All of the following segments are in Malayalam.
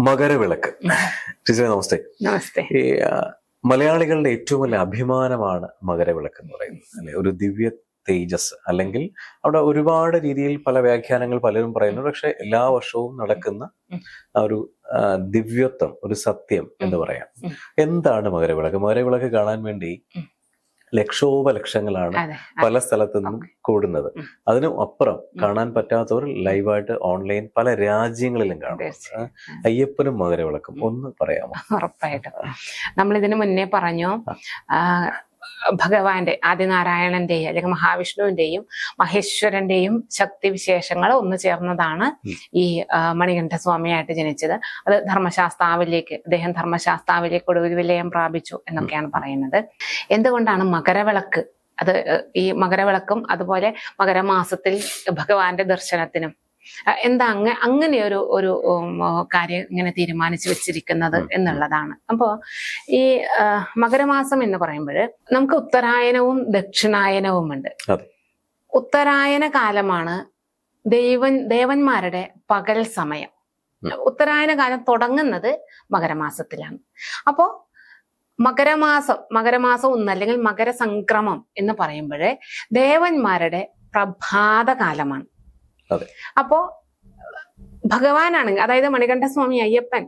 മകരവിളക്ക്. ടീച്ചറെ നമസ്തേ. നമസ്തേ. ഈ മലയാളികളുടെ ഏറ്റവും വലിയ അഭിമാനമാണ് മകരവിളക്ക് എന്ന് പറയുന്നത് അല്ലെ? ഒരു ദിവ്യ തേജസ്. അല്ലെങ്കിൽ അവിടെ ഒരുപാട് രീതിയിൽ പല വ്യാഖ്യാനങ്ങൾ പലരും പറയുന്നു പക്ഷെ എല്ലാ വർഷവും നടക്കുന്ന ഒരു ദിവ്യത്വം ഒരു സത്യം എന്ന് പറയാം. എന്താണ് മകരവിളക്ക്? മകരവിളക്ക് കാണാൻ വേണ്ടി. ലക്ഷോപലക്ഷങ്ങളാണ് പല സ്ഥലത്തു നിന്നും കൂടുന്നത്. അതിനും അപ്പുറം കാണാൻ പറ്റാത്തവർ ലൈവായിട്ട് ഓൺലൈൻ പല രാജ്യങ്ങളിലും കാണും. അയ്യപ്പനും മകരവിളക്കും ഒന്ന് പറയാമോ? ഉറപ്പായിട്ടും. നമ്മൾ ഇതിനു മുന്നേ പറഞ്ഞു ഭഗവാന്റെ ആദിനാരായണന്റെയും അല്ലെങ്കിൽ മഹാവിഷ്ണുവിന്റെയും മഹേശ്വരന്റെയും ശക്തിവിശേഷങ്ങൾ ഒന്നു ചേർന്നതാണ്. ഈ മണികണ്ഠസ്വാമിയായിട്ട് ജനിച്ചത്. അത് ധർമ്മശാസ്താവിലേക്ക് അദ്ദേഹം ധർമ്മശാസ്താവിലേക്ക് ഒടുവിൽ വിലയം പ്രാപിച്ചു എന്നൊക്കെയാണ് പറയുന്നത്. എന്തുകൊണ്ടാണ് മകരവിളക്ക്? അത് ഈ മകരവിളക്കും അതുപോലെ മകരമാസത്തിൽ ഭഗവാന്റെ ദർശനത്തിനും എന്താ അങ്ങ അങ്ങനെ ഒരു ഒരു കാര്യം ഇങ്ങനെ തീരുമാനിച്ചു വെച്ചിരിക്കുന്നത്. എന്നുള്ളതാണ്. അപ്പോ ഈ മകരമാസം എന്ന് പറയുമ്പോൾ നമുക്ക് ഉത്തരായനവും ദക്ഷിണായനവും ഉണ്ട് ഉത്തരായന കാലമാണ് ദൈവൻ ദേവന്മാരുടെ പകൽ സമയം. ഉത്തരായന കാലം തുടങ്ങുന്നത് മകരമാസത്തിലാണ്. അപ്പോ മകരമാസം മകരമാസം ഒന്ന് അല്ലെങ്കിൽ മകരസംക്രമം എന്ന് പറയുമ്പോഴേ ദേവന്മാരുടെ പ്രഭാത കാലമാണ്. അപ്പോ ഭഗവാനാണ് അതായത് മണികണ്ഠസ്വാമി അയ്യപ്പൻ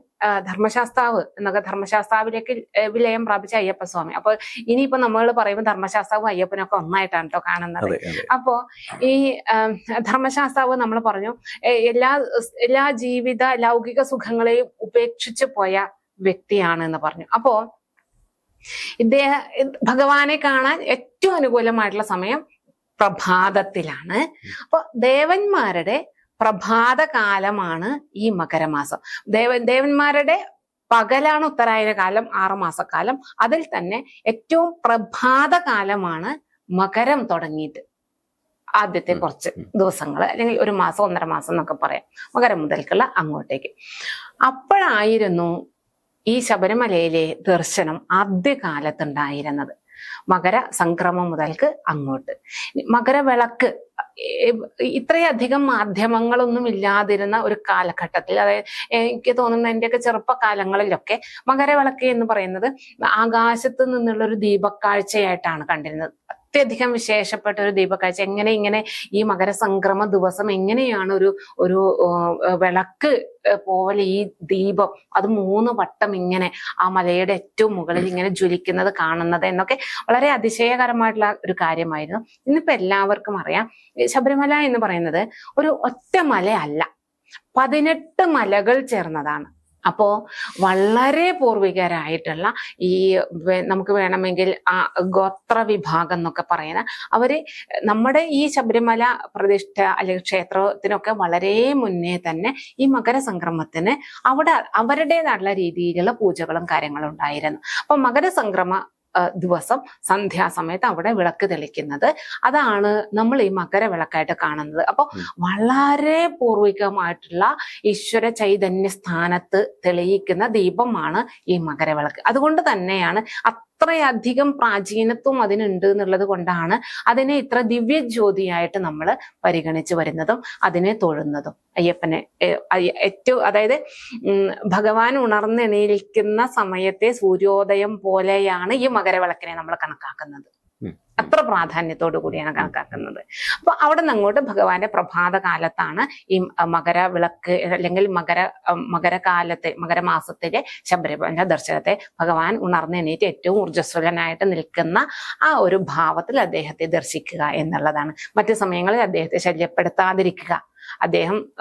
ധർമ്മശാസ്താവ് എന്നൊക്കെ ധർമ്മശാസ്താവിലേക്ക് വിലയം പ്രാപിച്ച അയ്യപ്പ സ്വാമി. അപ്പൊ ഇനിയിപ്പോ നമ്മൾ പറയുമ്പോൾ ധർമ്മശാസ്താവും അയ്യപ്പനും ഒക്കെ ഒന്നായിട്ടാണ് കേട്ടോ കാണുന്നത്. അപ്പോ ഈ ധർമ്മശാസ്താവ് നമ്മൾ പറഞ്ഞു എല്ലാ എല്ലാ ജീവിത ലൗകിക സുഖങ്ങളെയും ഉപേക്ഷിച്ചു പോയ വ്യക്തിയാണ് എന്ന് പറഞ്ഞു. അപ്പോ ഇദ്ദേഹ ഭഗവാനെ കാണാൻ ഏറ്റവും അനുകൂലമായിട്ടുള്ള സമയം പ്രഭാതത്തിലാണ്. അപ്പോൾ ദേവന്മാരുടെ പ്രഭാത കാലമാണ് ഈ മകരമാസം. ദേവ ദേവന്മാരുടെ പകലാണ് ഉത്തരായന കാലം ആറു മാസക്കാലം അതിൽ തന്നെ ഏറ്റവും പ്രഭാത കാലമാണ് മകരം തുടങ്ങിയിട്ട്. ആദ്യത്തെ കുറച്ച് ദിവസങ്ങൾ അല്ലെങ്കിൽ ഒരു മാസം ഒന്നര മാസം എന്നൊക്കെ പറയാം. മകരം മുതൽക്കുള്ള അങ്ങോട്ടേക്ക്. അപ്പോഴായിരുന്നു ഈ ശബരിമലയിലെ ദർശനം ആദ്യകാലത്തുണ്ടായിരുന്നത്. മകര സംക്രമം മുതൽക്ക് അങ്ങോട്ട്. മകരവിളക്ക് ഇത്രയധികം മാധ്യമങ്ങളൊന്നും ഇല്ലാതിരുന്ന ഒരു കാലഘട്ടത്തിൽ അതായത് എനിക്ക് തോന്നുന്നു എന്റെയൊക്കെ ചെറുപ്പകാലങ്ങളിലൊക്കെ മകരവിളക്ക് എന്ന് പറയുന്നത് ആകാശത്ത് നിന്നുള്ള ഒരു ദീപക്കാഴ്ചയായിട്ടാണ് കണ്ടിരുന്നത്. അത്യധികം വിശേഷപ്പെട്ട ഒരു ദീപക്കാഴ്ച. എങ്ങനെ ഇങ്ങനെ ഈ മകരസംക്രമ ദിവസം എങ്ങനെയാണ് ഒരു ഒരു വിളക്ക് പോലെ ഈ ദീപം അത് മൂന്ന് വട്ടം ഇങ്ങനെ ആ മലയുടെ ഏറ്റവും മുകളിൽ ഇങ്ങനെ ജ്വലിക്കുന്നത് കാണുന്നത് എന്നൊക്കെ വളരെ അതിശയകരമായിട്ടുള്ള ഒരു കാര്യമായിരുന്നു. ഇന്നിപ്പോ എല്ലാവർക്കും അറിയാം ശബരിമല എന്ന് പറയുന്നത് ഒരു ഒറ്റ മലയല്ല പതിനെട്ട് മലകൾ ചേർന്നതാണ്. അപ്പോ വളരെ പൂർവികരായിട്ടുള്ള ഈ നമുക്ക് വേണമെങ്കിൽ ആ ഗോത്ര വിഭാഗം എന്നൊക്കെ പറയുന്ന അവർ നമ്മുടെ ഈ ശബരിമല പ്രതിഷ്ഠ അല്ലെങ്കിൽ ക്ഷേത്രത്തിനൊക്കെ വളരെ മുന്നേ തന്നെ ഈ മകരസംക്രമത്തിന് അവിടെ അവരുടേതായിട്ടുള്ള രീതിയിലുള്ള പൂജകളും കാര്യങ്ങളും ഉണ്ടായിരുന്നു. അപ്പൊ മകരസംക്രമ ദിവസം സന്ധ്യാസമയത്ത് അവിടെ വിളക്ക് തെളിക്കുന്നത്. അതാണ് നമ്മൾ ഈ മകരവിളക്കായിട്ട് കാണുന്നത്. അപ്പോൾ വളരെ പൂർവികമായിട്ടുള്ള ഈശ്വര ചൈതന്യ സ്ഥാനത്ത് തെളിയിക്കുന്ന ദീപമാണ് ഈ മകരവിളക്ക്. അതുകൊണ്ട് തന്നെയാണ് അത്രയധികം പ്രാചീനത്വം അതിനുണ്ട് എന്നുള്ളത് കൊണ്ടാണ് അതിനെ ഇത്ര ദിവ്യജ്യോതിയായിട്ട് നമ്മൾ പരിഗണിച്ചു വരുന്നതും അതിനെ തൊഴുന്നതും അയ്യപ്പനെ ഏറ്റവും അതായത് ഭഗവാൻ ഉണർന്നെണീരിക്കുന്ന സമയത്തെ സൂര്യോദയം പോലെയാണ് ഈ മകരവിളക്കിനെ നമ്മൾ കണക്കാക്കുന്നത്. അത്ര പ്രാധാന്യത്തോടു കൂടിയാണ് കണക്കാക്കുന്നത്. അപ്പൊ അവിടെ നിന്ന് അങ്ങോട്ട് ഭഗവാന്റെ പ്രഭാത കാലത്താണ് ഈ മകര വിളക്ക് അല്ലെങ്കിൽ മകര മകരകാലത്തെ മകരമാസത്തിലെ ശബരിമല ദർശനത്തെ ഭഗവാൻ ഉണർന്നെണീറ്റ് ഏറ്റവും ഊർജസ്വലനായിട്ട് നിൽക്കുന്ന ആ ഒരു ഭാവത്തിൽ അദ്ദേഹത്തെ ദർശിക്കുക എന്നുള്ളതാണ്. മറ്റു സമയങ്ങളിൽ അദ്ദേഹത്തെ ശല്യപ്പെടുത്താതിരിക്കുക. അദ്ദേഹം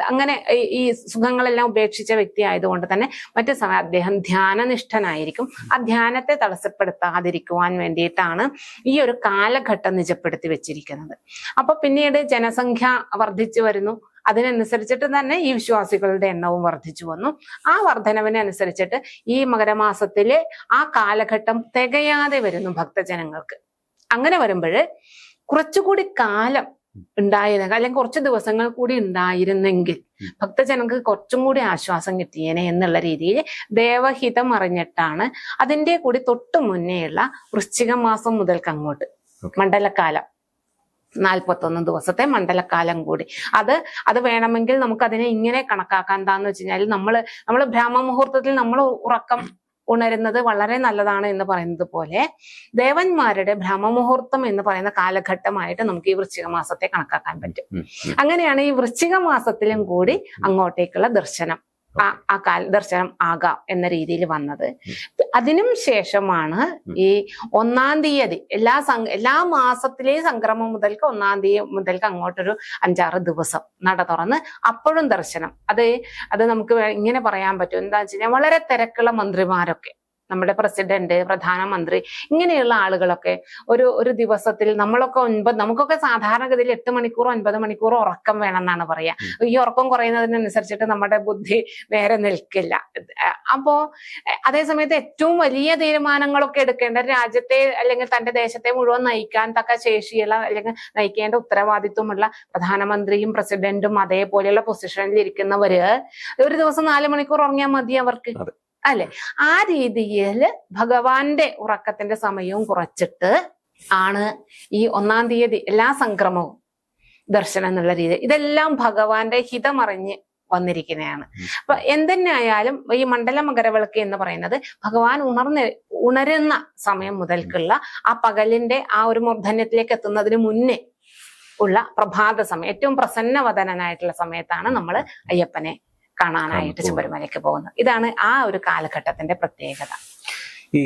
അങ്ങനെ ഈ- സുഖങ്ങളെല്ലാം ഉപേക്ഷിച്ച വ്യക്തി ആയതുകൊണ്ട് തന്നെ മറ്റു സമയം അദ്ദേഹം ധ്യാനനിഷ്ഠനായിരിക്കും. ആ ധ്യാനത്തെ തടസ്സപ്പെടുത്താതിരിക്കുവാൻ വേണ്ടിയിട്ടാണ് ഈ ഒരു കാലഘട്ടം നിജപ്പെടുത്തി വെച്ചിരിക്കുന്നത്. അപ്പൊ പിന്നീട് ജനസംഖ്യ വർദ്ധിച്ചു വരുന്നു. അതിനനുസരിച്ചിട്ട് തന്നെ ഈ വിശ്വാസികളുടെ എണ്ണവും വർദ്ധിച്ചു വന്നു. ആ വർധനവിനനുസരിച്ചിട്ട് ഈ മകരമാസത്തിലെ ആ കാലഘട്ടം തികയാതെ വരുന്നു ഭക്തജനങ്ങൾക്ക്. അങ്ങനെ വരുമ്പോൾ കുറച്ചുകൂടി കാലം ഉണ്ടായിരുന്നെങ്കിൽ അല്ലെങ്കിൽ കുറച്ച് ദിവസങ്ങൾ കൂടി ഉണ്ടായിരുന്നെങ്കിൽ. ഭക്തജനങ്ങൾക്ക് കുറച്ചും കൂടി ആശ്വാസം കിട്ടിയേനെ എന്നുള്ള രീതിയിൽ ദേവഹിതം അറിഞ്ഞിട്ടാണ് അതിന്റെ കൂടി തൊട്ടു മുന്നേയുള്ള വൃശ്ചിക മാസം മുതൽക്ക് അങ്ങോട്ട്. മണ്ഡലക്കാലം നാൽപ്പത്തൊന്ന് ദിവസത്തെ മണ്ഡലകാലം കൂടി അത് അത് വേണമെങ്കിൽ നമുക്ക് അതിനെ ഇങ്ങനെ കണക്കാക്കാൻ എന്താന്ന് വെച്ച് കഴിഞ്ഞാൽ നമ്മൾ നമ്മൾ ബ്രാഹ്മമുഹൂർത്തത്തിൽ നമ്മൾ ഉറക്കം ഉണരുന്നത് വളരെ നല്ലതാണ് എന്ന് പറയുന്നത് പോലെ ദേവന്മാരുടെ ഭ്രമമുഹൂർത്തം എന്ന് പറയുന്ന കാലഘട്ടമായിട്ട് നമുക്ക് ഈ വൃശ്ചിക മാസത്തെ കണക്കാക്കാൻ പറ്റും. അങ്ങനെയാണ് ഈ വൃശ്ചിക മാസത്തിലും കൂടി അങ്ങോട്ടേക്കുള്ള ദർശനം ആ കാൽ കാല ദർശനം ആകാം എന്ന രീതിയിൽ വന്നത്. അതിനും ശേഷമാണ് ഈ ഒന്നാം തീയതി എല്ലാ എല്ലാ മാസത്തിലെയും സംക്രമം മുതൽക്ക് ഒന്നാം തീയതി മുതൽക്ക് അങ്ങോട്ടൊരു അഞ്ചാറ് ദിവസം നട തുറന്ന് അപ്പോഴും ദർശനം. അത് അത് നമുക്ക് ഇങ്ങനെ പറയാൻ പറ്റും. എന്താ വെച്ച് കഴിഞ്ഞാൽ വളരെ തിരക്കുള്ള മന്ത്രിമാരൊക്കെ. നമ്മുടെ പ്രസിഡന്റ് പ്രധാനമന്ത്രി ഇങ്ങനെയുള്ള ആളുകളൊക്കെ ഒരു ഒരു ദിവസത്തിൽ നമ്മളൊക്കെ ഒൻപത് നമുക്കൊക്കെ സാധാരണഗതിയിൽ എട്ട് മണിക്കൂറോ ഒൻപത് മണിക്കൂറോ ഉറക്കം വേണമെന്നാണ് പറയാ. ഈ ഉറക്കം കുറയുന്നതിനനുസരിച്ചിട്ട് നമ്മുടെ ബുദ്ധി നേരെ നിൽക്കില്ല. അപ്പോ അതേസമയത്ത് അതേ സമയത്ത് ഏറ്റവും വലിയ തീരുമാനങ്ങളൊക്കെ എടുക്കേണ്ട രാജ്യത്തെ അല്ലെങ്കിൽ തന്റെ ദേശത്തെ മുഴുവൻ നയിക്കാൻ തക്ക ശേഷിയുള്ള അല്ലെങ്കിൽ നയിക്കേണ്ട ഉത്തരവാദിത്വമുള്ള പ്രധാനമന്ത്രിയും പ്രസിഡന്റും അതേപോലെയുള്ള പൊസിഷനിൽ ഇരിക്കുന്നവര് ഒരു ദിവസം നാല് മണിക്കൂർ ഉറങ്ങിയാൽ മതി അവർക്ക്. അല്ലെ? ആ രീതിയിൽ ഭഗവാന്റെ ഉറക്കത്തിന്റെ സമയവും കുറച്ചിട്ട് ആണ് ഈ ഒന്നാം തീയതി എല്ലാ സംക്രമവും ദർശനം എന്നുള്ള രീതി. ഇതെല്ലാം ഭഗവാന്റെ ഹിതമറിഞ്ഞ് വന്നിരിക്കുന്നതാണ് അപ്പൊ എന്തെന്നായാലും ഈ മണ്ഡല മകരവിളക്ക് എന്ന് പറയുന്നത് ഭഗവാൻ ഉണർന്ന് ഉണരുന്ന സമയം മുതൽക്കുള്ള ആ പകലിന്റെ ആ ഒരു മൂർധന്യത്തിലേക്ക് എത്തുന്നതിന് മുന്നേ ഉള്ള പ്രഭാത സമയം ഏറ്റവും പ്രസന്നവതനായിട്ടുള്ള സമയത്താണ് നമ്മൾ അയ്യപ്പനെ കാണാനായിട്ട് ശബരിമലയ്ക്ക് പോകുന്നത് ഇതാണ് ആ ഒരു കാലഘട്ടത്തിന്റെ പ്രത്യേകത. ഈ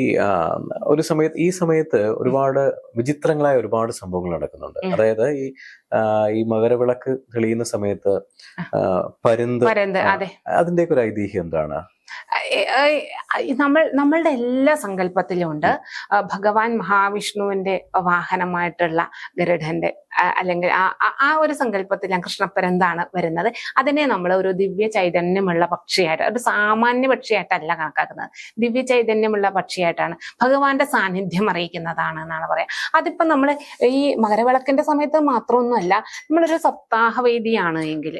ഒരു സമയത്ത് ഈ സമയത്ത് ഒരുപാട് വിചിത്രങ്ങളായ ഒരുപാട് സംഭവങ്ങൾ നടക്കുന്നുണ്ട്. അതായത് ഈ ഈ മകരവിളക്ക് തെളിയുന്ന സമയത്ത് പരുന്ത് അതിന്റെയൊക്കെ ഒരു ഐതിഹ്യം എന്താണ്? നമ്മൾ നമ്മളുടെ എല്ലാ സങ്കല്പത്തിലും ഉണ്ട്. ഭഗവാൻ മഹാവിഷ്ണുവിന്റെ വാഹനമായിട്ടുള്ള ഗരുഡന്റെ അല്ലെങ്കിൽ ആ ഒരു സങ്കല്പത്തിലാണ് കൃഷ്ണപ്പരന്താണ് വരുന്നത്. അതിനെ നമ്മൾ ഒരു ദിവ്യ ചൈതന്യമുള്ള പക്ഷിയായിട്ട് ഒരു സാമാന്യ പക്ഷിയായിട്ടല്ല കണക്കാക്കുന്നത്. ദിവ്യ ചൈതന്യമുള്ള പക്ഷിയായിട്ടാണ് ഭഗവാന്റെ സാന്നിധ്യം അറിയിക്കുന്നതാണ് എന്നാണ് പറയാം. അതിപ്പോ നമ്മൾ ഈ മകരവിളക്കിന്റെ സമയത്ത് മാത്രമൊന്നുമല്ല നമ്മളൊരു സപ്താഹവേദിയാണ് എങ്കിൽ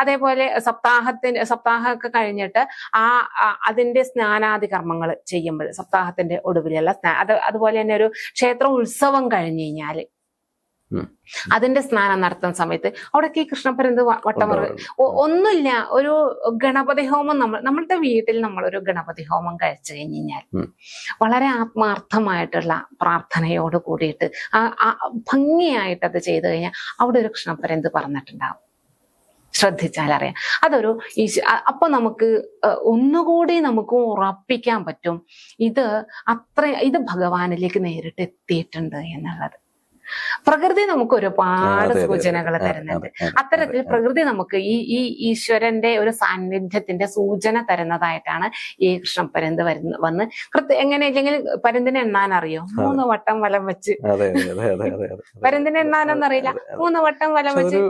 അതേപോലെ സപ്താഹത്തിന് സപ്താഹമൊക്കെ കഴിഞ്ഞിട്ട് ആ- അതിന്റെ സ്നാനാദി കർമ്മങ്ങൾ ചെയ്യുമ്പോൾ സപ്താഹത്തിന്റെ ഒടുവിലുള്ള സ്നാ- അത് അതുപോലെ തന്നെ ഒരു ക്ഷേത്ര ഉത്സവം കഴിഞ്ഞു കഴിഞ്ഞാൽ അതിന്റെ സ്നാനം നടത്തുന്ന സമയത്ത് അവിടേക്ക് ഈ കൃഷ്ണപ്പരന്ത് വട്ടമറ ഒന്നുമില്ല ഒരു ഗണപതി ഹോമം നമ്മൾ നമ്മളുടെ വീട്ടിൽ നമ്മളൊരു ഗണപതി ഹോമം കഴിച്ചു കഴിഞ്ഞ് കഴിഞ്ഞാൽ വളരെ ആത്മാർത്ഥമായിട്ടുള്ള പ്രാർത്ഥനയോട് കൂടിയിട്ട് ഭംഗിയായിട്ട് അത് ചെയ്തു കഴിഞ്ഞാൽ അവിടെ ഒരു കൃഷ്ണപ്പരന്ത് പറഞ്ഞിട്ടുണ്ടാവും? ശ്രദ്ധിച്ചാൽ അറിയാം അതൊരു അപ്പൊ നമുക്ക് ഒന്നുകൂടി നമുക്ക് ഉറപ്പിക്കാൻ പറ്റും. ഇത് അത്ര ഇത് ഭഗവാനിലേക്ക് നേരിട്ട് എത്തിയിട്ടുണ്ട് എന്നുള്ളത്. പ്രകൃതി നമുക്ക് ഒരുപാട് സൂചനകൾ തരുന്നുണ്ട്. അതെ, അതെ, അത്തരത്തിൽ പ്രകൃതി നമുക്ക് ഈ ഈ ഈശ്വരന്റെ ഒരു സാന്നിധ്യത്തിന്റെ സൂചന തരുന്നതായിട്ടാണ് ഈ കൃഷ്ണ പരന്ത് വരുന്ന വന്ന്. കൃത്യം എങ്ങനെ ഇല്ലെങ്കിൽ പരന്തിനെ എണ്ണാൻ അറിയോ? മൂന്ന് വട്ടം വലം വെച്ച്. പരന്തിനെ എണ്ണാനൊന്നും അറിയില്ല. മൂന്ന് വട്ടം വലം വെച്ച്.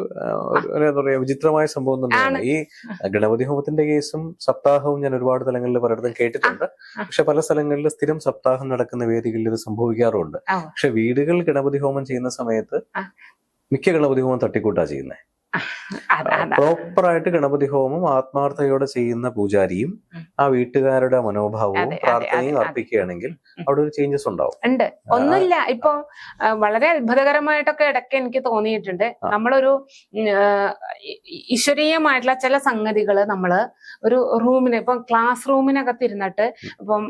വിചിത്രമായ സംഭവം തന്നെയാണ് ഈ ഗണപതി ഹോമത്തിന്റെ കേസും സപ്താഹവും ഞാൻ ഒരുപാട് സ്ഥലങ്ങളിൽ പലയിടത്തും കേട്ടിട്ടുണ്ട്. പക്ഷെ പല സ്ഥലങ്ങളിൽ സ്ഥിരം സപ്താഹം നടക്കുന്ന വേദികളിൽ ഇത് സംഭവിക്കാറുണ്ട്. പക്ഷെ വീടുകൾ ഗണപതി ഹോമം ചെയ്യുന്ന സമയത്ത്. മിക്ക ഗണപതി ഹോമം തട്ടിക്കൂട്ടാ ചെയ്യുന്നത് ആയിട്ട് ഗണപതി ഹോമം ആത്മാർത്ഥതയോടെ ചെയ്യുന്ന പൂജാരിയും ആ വീട്ടുകാരുടെ മനോഭാവവും പ്രാർത്ഥനയും. അർപ്പിക്കുകയാണെങ്കിൽ അവിടെ ഒരു ചേഞ്ചസ് ഉണ്ടാവും. ഉണ്ട്. ഒന്നുമില്ല. ഇപ്പൊ വളരെ അത്ഭുതകരമായിട്ടൊക്കെ ഇടയ്ക്ക് എനിക്ക് തോന്നിയിട്ടുണ്ട്. നമ്മളൊരു ഈശ്വരീയമായിട്ടുള്ള ചില സംഗതികൾ നമ്മൾ ഒരു റൂമിന് ഇപ്പം ക്ലാസ് റൂമിനകത്ത് ഇരുന്നിട്ട് ഇപ്പം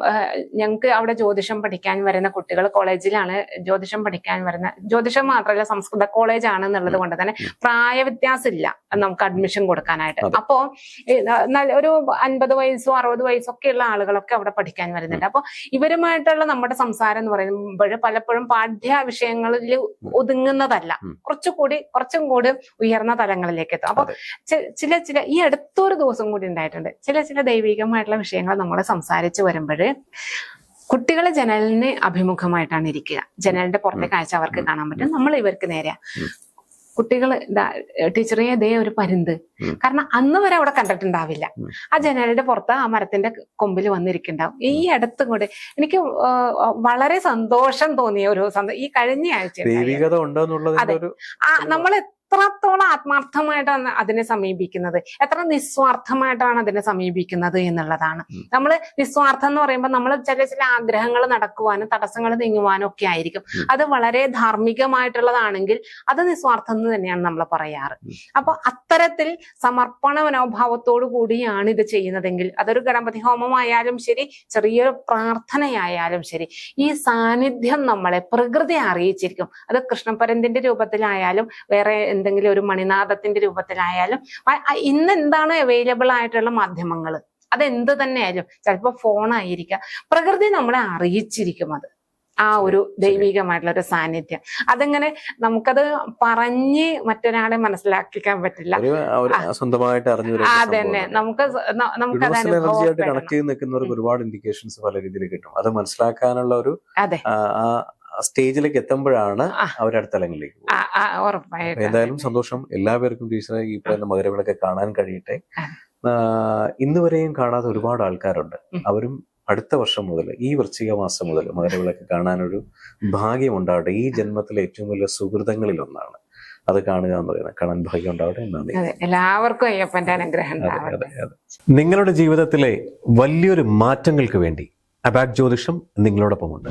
ഞങ്ങൾക്ക് അവിടെ ജ്യോതിഷം പഠിക്കാൻ വരുന്ന കുട്ടികൾ കോളേജിലാണ് ജ്യോതിഷം പഠിക്കാൻ വരുന്ന ജ്യോതിഷം മാത്രമല്ല സംസ്കൃത കോളേജ് ആണെന്നുള്ളത് കൊണ്ട് തന്നെ പ്രായ വ്യത്യാസം ഇല്ല. നമുക്ക് അഡ്മിഷൻ കൊടുക്കാനായിട്ട്. അപ്പോ നല്ല- ഒരു അൻപത് വയസ്സും അറുപത് വയസ്സൊക്കെ ഉള്ള ആളുകളൊക്കെ അവിടെ പഠിക്കാൻ വരുന്നുണ്ട്. അപ്പൊ ഇവരുമായിട്ടുള്ള നമ്മുടെ സംസാരം എന്ന് പറയുമ്പോൾ പലപ്പോഴും പാഠ്യ വിഷയങ്ങളിൽ ഒതുങ്ങുന്നതല്ല. കുറച്ചുകൂടി കുറച്ചും കൂടി ഉയർന്ന തലങ്ങളിലേക്ക് എത്തും. അപ്പൊ ചില ചില ഈ അടുത്തൊരു ദിവസം കൂടി ഉണ്ടായിട്ടുണ്ട്. ചില ചില ദൈവികമായിട്ടുള്ള വിഷയങ്ങൾ നമ്മൾ സംസാരിച്ചു വരുമ്പോൾ കുട്ടികളെ ജനലിന് അഭിമുഖമായിട്ടാണ് ഇരിക്കുക. ജനലിന്റെ പുറത്തെ കാഴ്ച അവർക്ക് കാണാൻ പറ്റും. നമ്മൾ ഇവർക്ക് നേരെയാ. കുട്ടികൾ ടീച്ചറെ ദേ ഒരു പരുന്ത്. കാരണം അന്ന് വരെ അവിടെ കണ്ടിട്ടുണ്ടാവില്ല. ആ ജനലിന്റെ പുറത്ത് ആ മരത്തിന്റെ കൊമ്പിൽ വന്നിരിക്കുന്നുണ്ടാവും. ഈ അടുത്തും കൂടെ എനിക്ക് വളരെ സന്തോഷം തോന്നിയ ഒരു സന്തോഷം ഈ കഴിഞ്ഞ ആഴ്ച അതെ. ആ നമ്മൾ എത്രത്തോളം ആത്മാർത്ഥമായിട്ടാണ് അതിനെ സമീപിക്കുന്നത്? എത്ര നിസ്വാർത്ഥമായിട്ടാണ് അതിനെ സമീപിക്കുന്നത് എന്നുള്ളതാണ്. നമ്മൾ നിസ്വാർത്ഥം എന്ന് പറയുമ്പോൾ നമ്മൾ ചില ചില ആഗ്രഹങ്ങൾ നടക്കുവാനും തടസ്സങ്ങൾ നീങ്ങുവാനും ഒക്കെ ആയിരിക്കും. അത് വളരെ ധാർമ്മികമായിട്ടുള്ളതാണെങ്കിൽ അത് നിസ്വാർത്ഥം എന്ന് തന്നെയാണ് നമ്മൾ പറയാറ്. അപ്പൊ അത്തരത്തിൽ സമർപ്പണ മനോഭാവത്തോടു കൂടിയാണ് ഇത് ചെയ്യുന്നതെങ്കിൽ അതൊരു ഗണപതി ഹോമമായാലും ശരി ചെറിയൊരു പ്രാർത്ഥനയായാലും ശരി ഈ സാന്നിധ്യം നമ്മളെ പ്രകൃതി അറിയിച്ചിരിക്കും. അത് കൃഷ്ണപരന്തിന്റെ രൂപത്തിലായാലും വേറെ എന്തെങ്കിലും ഒരു മണിനാഥത്തിന്റെ രൂപത്തിലായാലും ഇന്ന് എന്താണ് അവൈലബിൾ ആയിട്ടുള്ള മാധ്യമങ്ങൾ അതെന്ത് തന്നെയായാലും ചിലപ്പോൾ ഫോണായിരിക്കാം പ്രകൃതി നമ്മളെ അറിയിച്ചിരിക്കും അത്. ആ ഒരു ദൈവികമായിട്ടുള്ള ഒരു സാന്നിധ്യം. അതെങ്ങനെ നമുക്കത് പറഞ്ഞ് മറ്റൊരാളെ മനസ്സിലാക്കിക്കാൻ പറ്റില്ല. സ്വന്തമായിട്ട് അറിഞ്ഞു അതന്നെ. നമുക്ക് സ- ന- നമുക്കത് യൂണിവേഴ്സൽ എനർജി ആയിട്ട് അനുഭവപ്പെടണം കണക്ട് ചെയ്ത് നിൽക്കുന്നവർക്ക് ഒരുപാട് ഇൻഡിക്കേഷൻസ് പല രീതിയിൽ കിട്ടും. അത് മനസ്സിലാക്കാനുള്ള ഒരു അതെ. സ്റ്റേജിലേക്ക് എത്തുമ്പോഴാണ്. അവരടുത്ത തലങ്ങളിലേക്ക് എന്തായാലും സന്തോഷം എല്ലാവർക്കും ടീച്ചറെ ഈ പറയുന്ന മകരവിളൊക്കെ കാണാൻ കഴിയട്ടെ. ഇന്ന് വരെയും കാണാത്ത ഒരുപാട് ആൾക്കാരുണ്ട്. അവരും അടുത്ത വർഷം മുതൽ ഈ വൃശ്ചിക മാസം മുതൽ മകരവിളക്ക് കാണാനൊരു ഭാഗ്യം ഉണ്ടാവട്ടെ. ഈ ജന്മത്തിലെ ഏറ്റവും വലിയ സുഹൃതങ്ങളിൽ ഒന്നാണ്. അത് കാണുക എന്ന് പറയുന്നത് കാണാൻ ഭാഗ്യം ഉണ്ടാവട്ടെ നന്ദി. എല്ലാവർക്കും അയ്യപ്പന്റെ അനുഗ്രഹം. നിങ്ങളുടെ ജീവിതത്തിലെ വലിയൊരു മാറ്റങ്ങൾക്ക് വേണ്ടി അബാക് ജ്യോതിഷം നിങ്ങളോടൊപ്പമുണ്ട്.